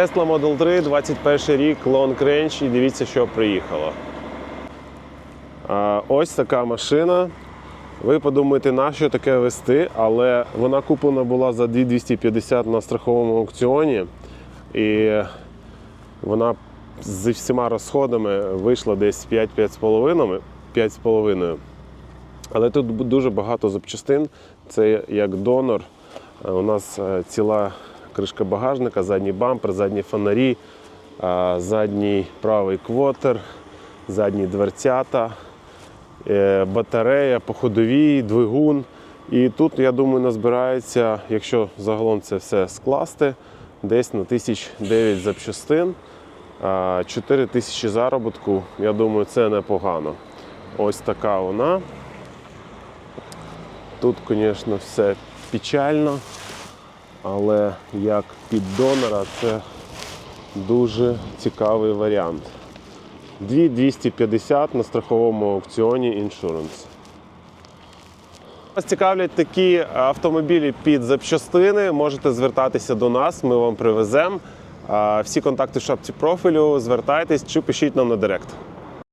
Tesla Model 3, 21 рік, Long Range, і дивіться, що приїхало. Ось така машина. Ви подумаєте, на що таке вести, але вона куплена була за 2250 на страховому аукціоні. І вона зі всіма розходами вийшла десь 5-5,5. Але тут дуже багато запчастин. Це як донор. Е, У нас е, ціла кришка багажника, задній бампер, задні фонарі, задній правий квотер, задні дверцята, е, батарея, походовій, двигун. І тут, я думаю, назбирається, якщо загалом це все скласти, десь на тисяч 9 запчастин, 4 тисячі заробітку. Я думаю, це непогано. Ось така вона. Тут, звісно, все печально, але як під донора це дуже цікавий варіант. 2250 на страховому аукціоні іншуранс. Вас цікавлять такі автомобілі під запчастини. Можете звертатися до нас, ми вам привеземо. Всі контакти в шапці профілю. Звертайтесь чи пишіть нам на директ.